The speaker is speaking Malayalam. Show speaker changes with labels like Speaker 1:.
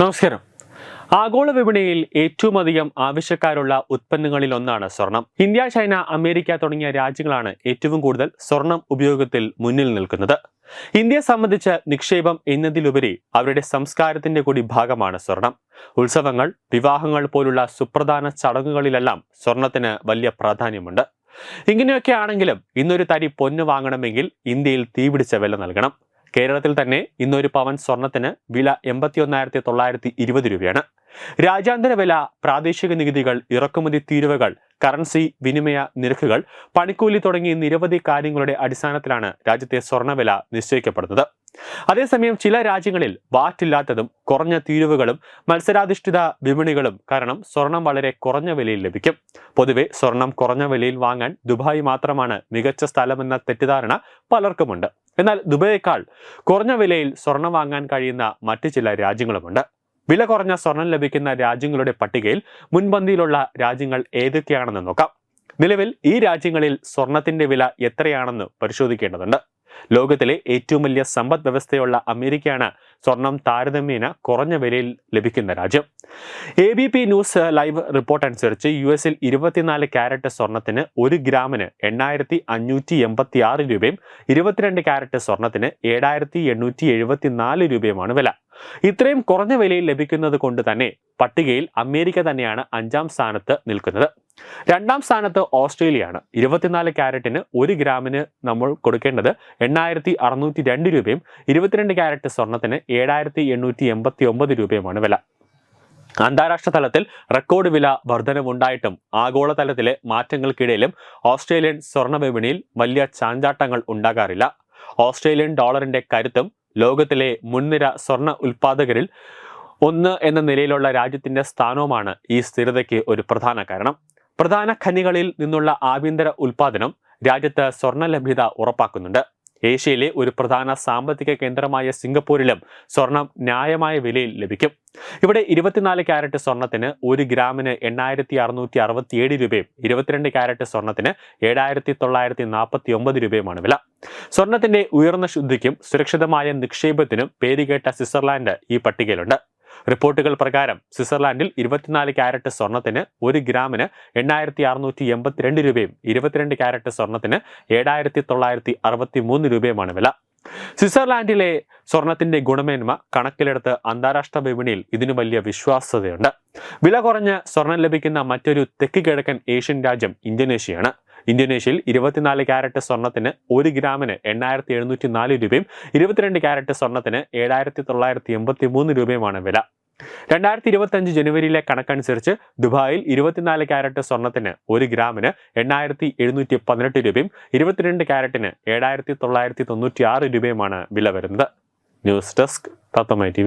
Speaker 1: നമസ്കാരം. ആഗോള വിപണിയിൽ ഏറ്റവും അധികം ആവശ്യക്കാരുള്ള ഉത്പന്നങ്ങളിൽ ഒന്നാണ് സ്വർണം. ഇന്ത്യ ചൈന അമേരിക്ക തുടങ്ങിയ രാജ്യങ്ങളാണ് ഏറ്റവും കൂടുതൽ സ്വർണം ഉപയോഗത്തിൽ മുന്നിൽ നിൽക്കുന്നത്. ഇന്ത്യയെ സംബന്ധിച്ച് നിക്ഷേപം എന്നതിലുപരി അവരുടെ സംസ്കാരത്തിന്റെ കൂടി ഭാഗമാണ് സ്വർണം. ഉത്സവങ്ങൾ വിവാഹങ്ങൾ പോലുള്ള സുപ്രധാന ചടങ്ങുകളിലെല്ലാം സ്വർണത്തിന് വലിയ പ്രാധാന്യമുണ്ട്. ഇങ്ങനെയൊക്കെ ആണെങ്കിലും ഇന്നൊരു തരി പൊന്ന് വാങ്ങണമെങ്കിൽ ഇന്ത്യയിൽ തീപിടിച്ച വില നൽകണം. കേരളത്തിൽ തന്നെ ഇന്നൊരു പവൻ സ്വർണത്തിന് വില എൺപത്തി ഒന്നായിരത്തി തൊള്ളായിരത്തി ഇരുപത് രൂപയാണ്. രാജ്യാന്തര വില പ്രാദേശിക നികുതികൾ ഇറക്കുമതി തീരുവകൾ കറൻസി വിനിമയ നിരക്കുകൾ പണിക്കൂലി തുടങ്ങിയ നിരവധി കാര്യങ്ങളുടെ അടിസ്ഥാനത്തിലാണ് രാജ്യത്തെ സ്വർണവില നിശ്ചയിക്കപ്പെടുന്നത്. അതേസമയം ചില രാജ്യങ്ങളിൽ വാറ്റില്ലാത്തതും കുറഞ്ഞ തീരുവകളും മത്സരാധിഷ്ഠിത വിപണികളും കാരണം സ്വർണം വളരെ കുറഞ്ഞ വിലയിൽ ലഭിക്കും. പൊതുവെ സ്വർണം കുറഞ്ഞ വിലയിൽ വാങ്ങാൻ ദുബായ് മാത്രമാണ് മികച്ച സ്ഥലമെന്ന തെറ്റിദ്ധാരണ പലർക്കുമുണ്ട്. എന്നാൽ ദുബൈയേക്കാൾ കുറഞ്ഞ വിലയിൽ സ്വർണം വാങ്ങാൻ കഴിയുന്ന മറ്റ് ചില രാജ്യങ്ങളുമുണ്ട്. വില കുറഞ്ഞ സ്വർണം ലഭിക്കുന്ന രാജ്യങ്ങളുടെ പട്ടികയിൽ മുൻപന്തിയിലുള്ള രാജ്യങ്ങൾ ഏതൊക്കെയാണെന്ന് നോക്കാം. നിലവിൽ ഈ രാജ്യങ്ങളിൽ സ്വർണത്തിന്റെ വില എത്രയാണെന്ന് പരിശോധിക്കേണ്ടതുണ്ട്. ലോകത്തിലെ ഏറ്റവും വലിയ സമ്പദ് വ്യവസ്ഥയുള്ള അമേരിക്കയാണ് സ്വർണം താരതമ്യേന കുറഞ്ഞ വിലയിൽ ലഭിക്കുന്ന രാജ്യം. A B P news live report അനുസരിച്ച് യു എസിൽ ഇരുപത്തിനാല് ക്യാരറ്റ് സ്വർണത്തിന് ഒരു ഗ്രാമിന് എണ്ണായിരത്തി അഞ്ഞൂറ്റി എൺപത്തി ആറ് രൂപയും ഇരുപത്തിരണ്ട് ക്യാരറ്റ് സ്വർണത്തിന് ഏഴായിരത്തി എണ്ണൂറ്റി എഴുപത്തി നാല് രൂപയുമാണ് വില. ഇത്രയും കുറഞ്ഞ വിലയിൽ ലഭിക്കുന്നത് കൊണ്ട് തന്നെ പട്ടികയിൽ അമേരിക്ക തന്നെയാണ് അഞ്ചാം സ്ഥാനത്ത് നിൽക്കുന്നത്. രണ്ടാം സ്ഥാനത്ത് ഓസ്ട്രേലിയയാണ്. ഇരുപത്തിനാല് ക്യാരറ്റിന് ഒരു ഗ്രാമിന് നമ്മൾ കൊടുക്കേണ്ടത് എണ്ണായിരത്തി അറുന്നൂറ്റി രണ്ട് രൂപയും ഇരുപത്തിരണ്ട് ക്യാരറ്റ് സ്വർണത്തിന് ഏഴായിരത്തി എണ്ണൂറ്റി എൺപത്തി ഒമ്പത് രൂപയുമാണ് വില. അന്താരാഷ്ട്ര തലത്തിൽ റെക്കോർഡ് വില വർധനവുണ്ടായിട്ടും ആഗോളതലത്തിലെ മാറ്റങ്ങൾക്കിടയിലും ഓസ്ട്രേലിയൻ സ്വർണ വിപണിയിൽ വലിയ ചാഞ്ചാട്ടങ്ങൾ ഉണ്ടാകാറില്ല. ഓസ്ട്രേലിയൻ ഡോളറിന്റെ കരുത്തും ലോകത്തിലെ മുൻനിര സ്വർണ ഉൽപാദകരിൽ ഒന്ന് എന്ന നിലയിലുള്ള രാജ്യത്തിന്റെ സ്ഥാനവുമാണ് ഈ സ്ഥിരതയ്ക്ക് ഒരു പ്രധാന കാരണം. പ്രധാന ഖനികളിൽ നിന്നുള്ള ആഭ്യന്തര ഉൽപാദനം രാജ്യത്ത് സ്വർണ ലഭ്യത ഉറപ്പാക്കുന്നുണ്ട്. ഏഷ്യയിലെ ഒരു പ്രധാന സാമ്പത്തിക കേന്ദ്രമായ സിംഗപ്പൂരിലും സ്വർണം ന്യായമായ വിലയിൽ ലഭിക്കും. ഇവിടെ ഇരുപത്തിനാല് ക്യാരറ്റ് സ്വർണത്തിന് ഒരു ഗ്രാമിന് എണ്ണായിരത്തി അറുന്നൂറ്റി അറുപത്തിയേഴ് രൂപയും ഇരുപത്തിരണ്ട് ക്യാരറ്റ് സ്വർണത്തിന് ഏഴായിരത്തി തൊള്ളായിരത്തി നാൽപ്പത്തി ഒമ്പത് രൂപയുമാണ് വില. സ്വർണത്തിന്റെ ഉയർന്ന ശുദ്ധിക്കും സുരക്ഷിതമായ നിക്ഷേപത്തിനും പേരുകേട്ട സ്വിറ്റ്സർലാൻഡ് ഈ പട്ടികയിലുണ്ട്. റിപ്പോർട്ടുകൾ പ്രകാരം സ്വിറ്റ്സർലാൻഡിൽ ഇരുപത്തിനാല് ക്യാരറ്റ് സ്വർണത്തിന് ഒരു ഗ്രാമിന് എണ്ണായിരത്തി അറുന്നൂറ്റി എൺപത്തിരണ്ട് രൂപയും ഇരുപത്തിരണ്ട് ക്യാരറ്റ് സ്വർണത്തിന് ഏഴായിരത്തി തൊള്ളായിരത്തി അറുപത്തി മൂന്ന് രൂപയുമാണ് വില. സ്വിറ്റ്സർലാൻഡിലെ സ്വർണത്തിന്റെ ഗുണമേന്മ കണക്കിലെടുത്ത് അന്താരാഷ്ട്ര വിപണിയിൽ ഇതിന് വലിയ വിശ്വാസ്യതയുണ്ട്. വില കുറഞ്ഞ് സ്വർണം ലഭിക്കുന്ന മറ്റൊരു തെക്ക് കിഴക്കൻ ഏഷ്യൻ രാജ്യം ഇന്തോനേഷ്യയാണ്. ഇന്തോനേഷ്യയിൽ ഇരുപത്തിനാല് ക്യാരറ്റ് സ്വർണത്തിന് ഒരു ഗ്രാമിന് എണ്ണായിരത്തി എഴുന്നൂറ്റി നാല് രൂപയും ഇരുപത്തിരണ്ട് ക്യാരറ്റ് സ്വർണത്തിന് ഏഴായിരത്തി തൊള്ളായിരത്തി എൺപത്തി മൂന്ന് രൂപയുമാണ് വില. രണ്ടായിരത്തി ഇരുപത്തി അഞ്ച് ജനുവരിയിലെ കണക്കനുസരിച്ച് ദുബായിൽ ഇരുപത്തിനാല് ക്യാരറ്റ് സ്വർണത്തിന് ഒരു ഗ്രാമിന് എണ്ണായിരത്തി എഴുന്നൂറ്റി പതിനെട്ട് രൂപയും ഇരുപത്തിരണ്ട് ക്യാരറ്റിന് ഏഴായിരത്തി തൊള്ളായിരത്തി തൊണ്ണൂറ്റി ആറ് രൂപയുമാണ് വില വരുന്നത്. ന്യൂസ് ഡെസ്ക് തത്തമൈ ടി